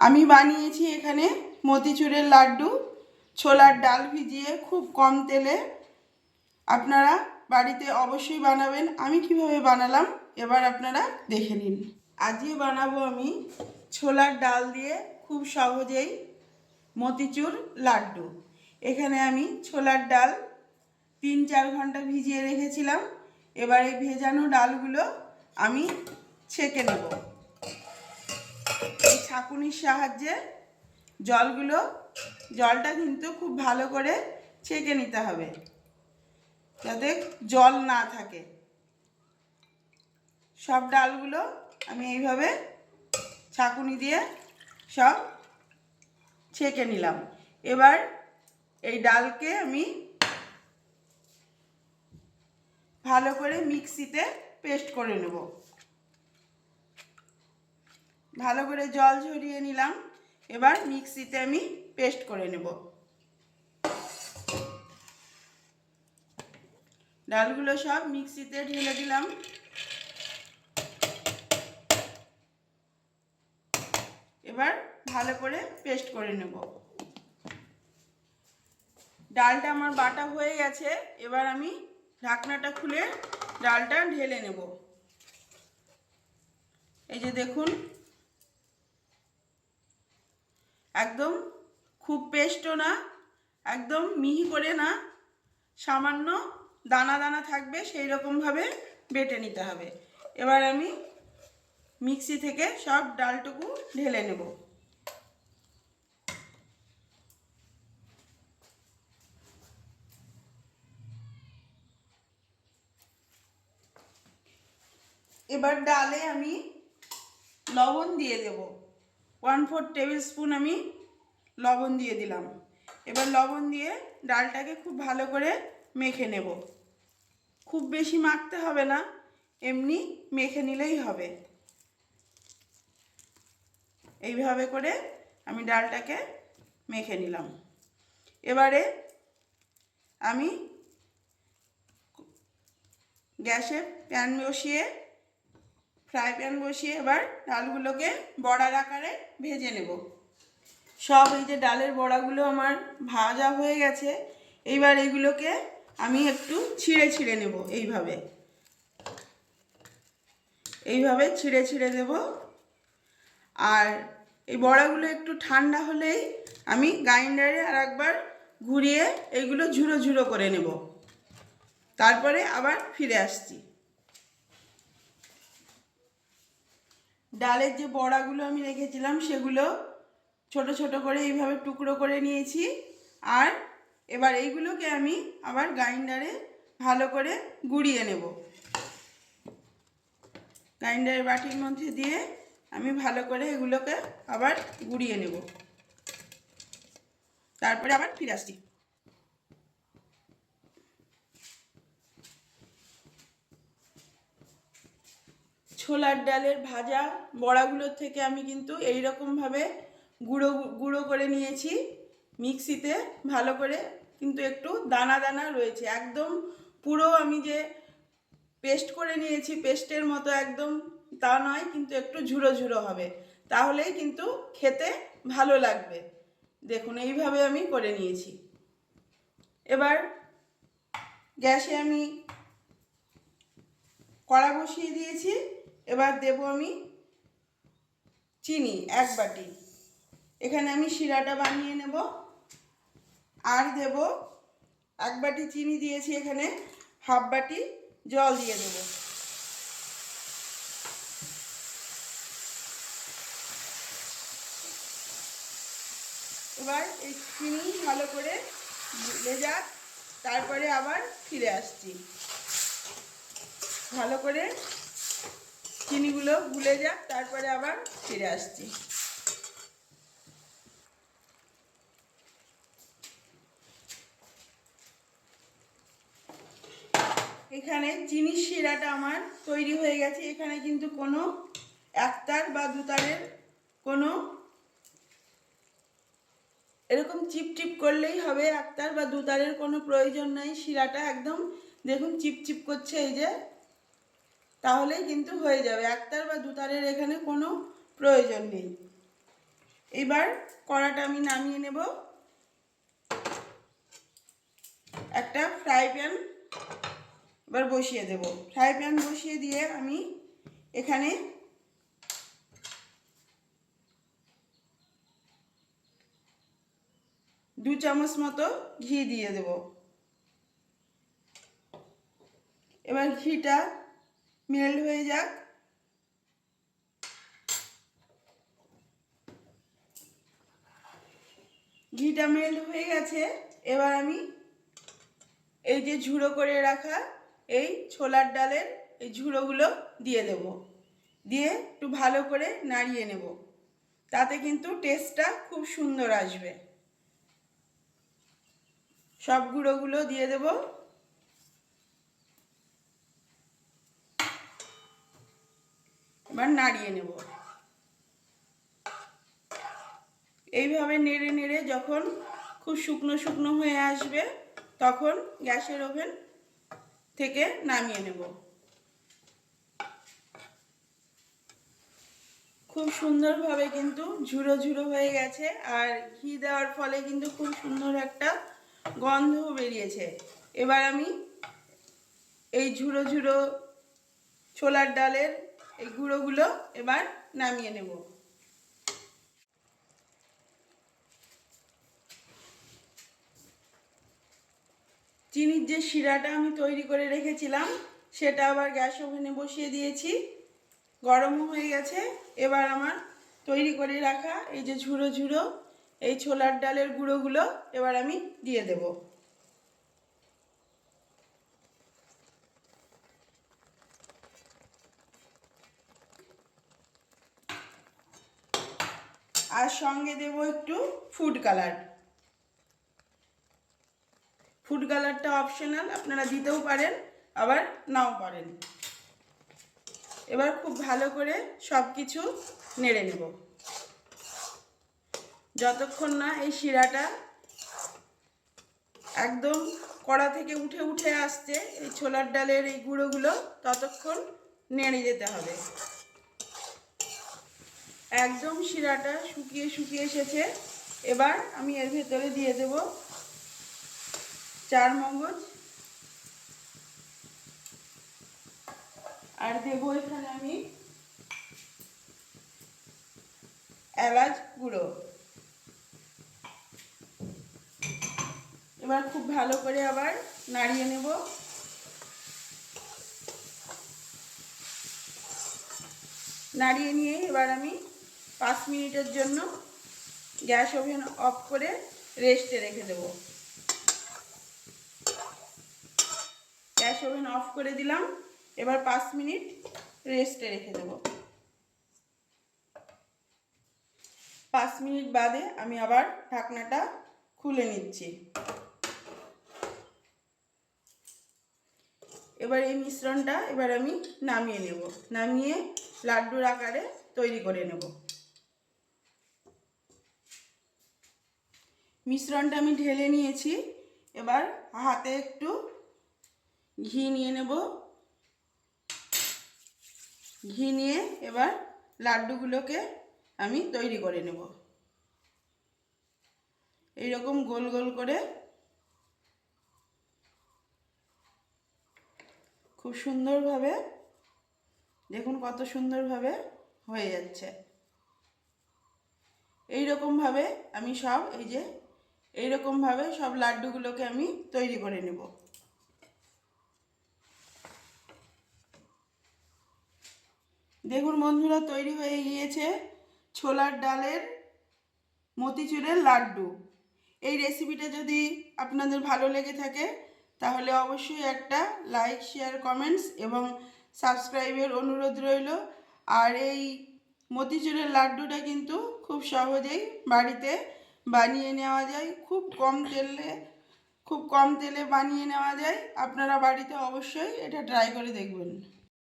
আমি বানিয়েছি এখানে মতিচুরের লাড্ডু, ছোলার ডাল ভিজিয়ে খুব কম তেলে। আপনারা বাড়িতে অবশ্যই বানাবেন। আমি কীভাবে বানালাম এবার আপনারা দেখে নিন। আজকে বানাবো আমি ছোলার ডাল দিয়ে খুব সহজেই মতিচুর লাড্ডু। এখানে আমি ছোলার ডাল তিন চার ঘণ্টা ভিজিয়ে রেখেছিলাম। এবার এই ভেজানো ডালগুলো আমি ছেঁকে নেব। ছাঁকুনির সাহায্যে জলগুলো, জলটা কিন্তু খুব ভালো করে ছেঁকে নিতে হবে, যাতে জল না থাকে। সব ডালগুলো আমি এইভাবে ছাঁকুনি দিয়ে সব ছেঁকে নিলাম। এবার এই ডালকে আমি ভালো করে মিক্সিতে পেস্ট করে নেব। ভালো করে জল ঝরিয়ে নিলাম। এবার মিক্সিতে আমি পেস্ট করে নেব। ডালগুলো সব মিক্সিতে ঢেলে দিলাম। এবার ভালো করে পেস্ট করে নেব। ডালটা আমার বাটা হয়ে গেছে। এবার আমি ঢাকনাটা খুলে ডালটা ঢেলে নেব। এই যে দেখুন একদম খুব পেস্টও না, একদম মিহি করে না, সামান্য দানা দানা থাকবে সেই রকমভাবে বেটে নিতে হবে। এবার আমি মিক্সি থেকে সব ডালটুকু ঢেলে নেব। এবার ডালে আমি লবণ দিয়ে দেব। ওয়ান ফোর টেবিল স্পুন আমি লবণ দিয়ে দিলাম। এবার লবণ দিয়ে ডালটাকে খুব ভালো করে মেখে নেব। খুব বেশি মাখতে হবে না, এমনি মেখে নিলেই হবে। এইভাবে করে আমি ডালটাকে মেখে নিলাম। এবারে আমি গ্যাসে প্যান বসিয়ে ফ্রাই প্যান বসিয়ে এবার ডালগুলোকে বড়ার আকারে ভেজে নেব। সব এই যে ডালের বড়াগুলো আমার ভাজা হয়ে গেছে, এইবার এইগুলোকে আমি একটু ছিঁড়ে ছিঁড়ে নেব এইভাবে। এইভাবে ছিঁড়ে ছিঁড়ে দেব। আর এই বড়াগুলো একটু ঠান্ডা হলেই আমি গ্রাইন্ডারে আর একবার ঘুরিয়ে এইগুলো ঝুড়ো ঝুড়ো করে নেব। তারপরে আবার ফিরে আসছি। ডালের যে বড়াগুলো আমি রেখেছিলাম, সেগুলো ছোট ছোট করে এইভাবে টুকরো করে নিয়েছি। আর এবার এইগুলোকে আমি আবার গ্রাইন্ডারে ভালো করে গুঁড়িয়ে নেব। গ্রাইন্ডারের বাটির মধ্যে দিয়ে আমি ভালো করে এগুলোকে আবার গুঁড়িয়ে নেব। তারপরে আবার ফিরে আসছি। ছোলার ডালের ভাজা বড়াগুলোর থেকে আমি কিন্তু এই রকমভাবে গুঁড়ো গুঁড়ো করে নিয়েছি মিক্সিতে ভালো করে। কিন্তু একটু দানা দানা রয়েছে। একদম পুরো আমি যে পেস্ট করে নিয়েছি, পেস্টের মতো একদম তা নয়, কিন্তু একটু ঝুড়ো ঝুড়ো হবে। তাহলেই কিন্তু খেতে ভালো লাগবে। দেখুন, এইভাবে আমি করে নিয়েছি। এবার গ্যাসে আমি কড়া বসিয়ে দিয়েছি। এবার দেব আমি চিনি, এক বাটি। এখানে আমি শিরাটা বানিয়ে নেব। আর দেব এক বাটি চিনি দিয়েছি এখানে, হাফ বাটি জল দিয়ে দেব। এবার এই চিনি ভালো করে গুলে যাক, তারপরে আবার ফিরে আসছি। ভালো করে চিনিগুলো গুলে যাক, তারপরে আবার ফিরে আসছি। এখানে চিনির শিরাটা আমার তৈরি হয়ে গেছে। এখানে কিন্তু কোনো একতার বা দুতারের কোনো এরকম চিপ চিপ করলেই হবে। একতার বা দুতারের কোনো প্রয়োজন নাই। শিরাটা একদম দেখুন চিপ চিপ করছে এই যে। তাহলেই কিন্তু হয়ে যাবে। একতার বা দুতারের এখানে কোনো প্রয়োজন নেই। এবার কড়াটা আমি নামিয়ে নেব। একটা ফ্রাই প্যান এবার বসিয়ে দেব। ফ্রাই প্যান বসিয়ে দিয়ে আমি এখানে দু চামচ মতো ঘি দিয়ে দেব। এবার ঘিটা মেল্ট হয়ে যাক ঘিটা মেল্ট হয়ে গেছে। এবার আমি এই যে ঝুড়ো করে রাখা এই ছোলার ডালের এই ঝুড়োগুলো দিয়ে দেব। দিয়ে একটু ভালো করে নাড়িয়ে নেব। তাতে কিন্তু টেস্টটা খুব সুন্দর আসবে। সব গুঁড়োগুলো দিয়ে দেব। এবার নাড়িয়ে নেব। এইভাবে নেড়ে নেড়ে যখন খুব শুকনো শুকনো হয়ে আসবে, তখন গ্যাসের ওভেন থেকে নামিয়ে নেব। খুব সুন্দরভাবে কিন্তু ঝুড়ো ঝুড়ো হয়ে গেছে আর ঘি দেওয়ার ফলে কিন্তু খুব সুন্দর একটা গন্ধ বেরিয়েছে। এবার আমি এই ঝুড়ো ঝুড়ো ছোলার ডালের এই গুঁড়োগুলো এবার নামিয়ে নেব। চিনির যে শিরাটা আমি তৈরি করে রেখেছিলাম, সেটা আবার গ্যাস ওভেনে বসিয়ে দিয়েছি। গরমও হয়ে গেছে। এবার আমার তৈরি করে রাখা এই যে ঝুড়ো ঝুড়ো এই ছোলার ডালের গুঁড়োগুলো এবার আমি দিয়ে দেব। আর সঙ্গে দেব একটু ফুড কালার ফুড কালারটা অপশনাল আপনারা দিতেও পারেন, আবার নাও পারেন। এবার খুব ভালো করে সব কিছু নেড়ে নেব। যতক্ষণ না এই শিরাটা একদম কড়া থেকে উঠে উঠে আসছে, এই ছোলার ডালের এই গুঁড়োগুলো, ততক্ষণ নেড়ে যেতে হবে। একদম শিরাটা শুকিয়ে শুকিয়ে এসেছে। এবার আমি এর ভেতরে দিয়ে দেব চার মগজ। আর দেবো এখানে আমি এলাচ গুঁড়ো। এবার খুব ভালো করে আবার নাড়িয়ে নেব। নাড়িয়ে নিয়ে এবার আমি পাঁচ মিনিটের জন্য গ্যাস ওভেন অফ করে রেস্টে রেখে দেব। গ্যাস ওভেন অফ করে দিলাম। এবার পাঁচ মিনিট রেস্টে রেখে দেব। পাঁচ মিনিট বাদে আমি আবার ঢাকনাটা খুলে নিচ্ছি। এবার এই মিশ্রণটা এবার আমি নামিয়ে নেব। নামিয়ে লাড্ডুর আকারে তৈরি করে নেব। মিশ্রণটা আমি ঢেলে নিয়েছি। এবার হাতে একটু ঘি নিয়ে নেব। ঘি নিয়ে এবার লাড্ডুগুলোকে আমি তৈরি করে নেব। এইরকম গোল গোল করে খুব সুন্দরভাবে, দেখুন কত সুন্দরভাবে হয়ে যাচ্ছে। এই রকমভাবে আমি সব এই যে এই রকমভাবে সব লাড্ডুগুলোকে আমি তৈরি করে নেব। দেখুন বন্ধুরা, তৈরি হয়ে গিয়েছে ছোলার ডালের মতিচুরের লাড্ডু। এই রেসিপিটা যদি আপনাদের ভালো লেগে থাকে, তাহলে অবশ্যই একটা লাইক, শেয়ার, কমেন্টস এবং সাবস্ক্রাইবের অনুরোধ রইল। আর এই মতিচুরের লাড্ডুটা কিন্তু খুব সহজেই বাড়িতে বানিয়ে নেওয়া যায়। খুব কম তেলে, খুব কম তেলে বানিয়ে নেওয়া যায়। আপনারা বাড়িতে অবশ্যই এটা ট্রাই করে দেখবেন।